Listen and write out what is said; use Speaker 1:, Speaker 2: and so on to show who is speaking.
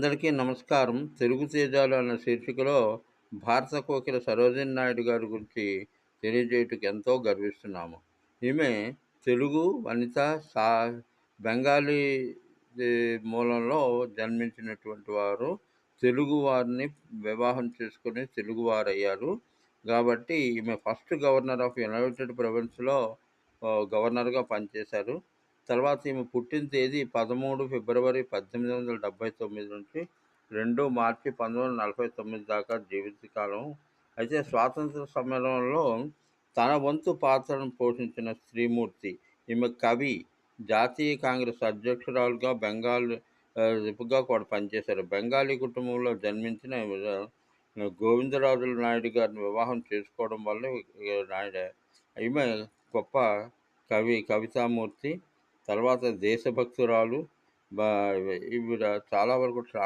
Speaker 1: అందరికీ నమస్కారం. 'తెలుగు తేజాలు' అన్న శీర్షికలో భారత కోకిల సరోజినీ నాయుడు గారి గురించి తెలియజేయుటకు ఎంతో గర్విస్తున్నాము. ఈమె తెలుగు వనిత. సా బెంగాలీ మూలంలో జన్మించినటువంటి వారు. తెలుగు వారిని వివాహం చేసుకుని తెలుగువారయ్యారు. కాబట్టి ఈమె ఫస్ట్ గవర్నర్ ఆఫ్ యునైటెడ్ ప్రొవిన్స్‌లో గవర్నర్‌గా పనిచేశారు. తర్వాత ఈమె పుట్టిన తేదీ 13 ఫిబ్రవరి 1879 నుంచి రెండు మార్చి 1949 దాకా జీవితకాలం. అయితే స్వాతంత్ర సమరంలో తన వంతు పాత్రను పోషించిన స్త్రీమూర్తి. ఈమె కవి, జాతీయ కాంగ్రెస్ అధ్యక్షురాలుగా, బెంగాల్ ఆహ్, రిప్‌గా కూడా పనిచేశారు. బెంగాలీ కుటుంబంలో జన్మించిన గోవిందరాజుల నాయుడు గారిని వివాహం చేసుకోవడం వల్ల నాయుడు ఈమె గొప్ప కవి, కవితామూర్తి. తర్వాత దేశభక్తురాలు. బా ఈవిడ చాలా వరకు ట్రా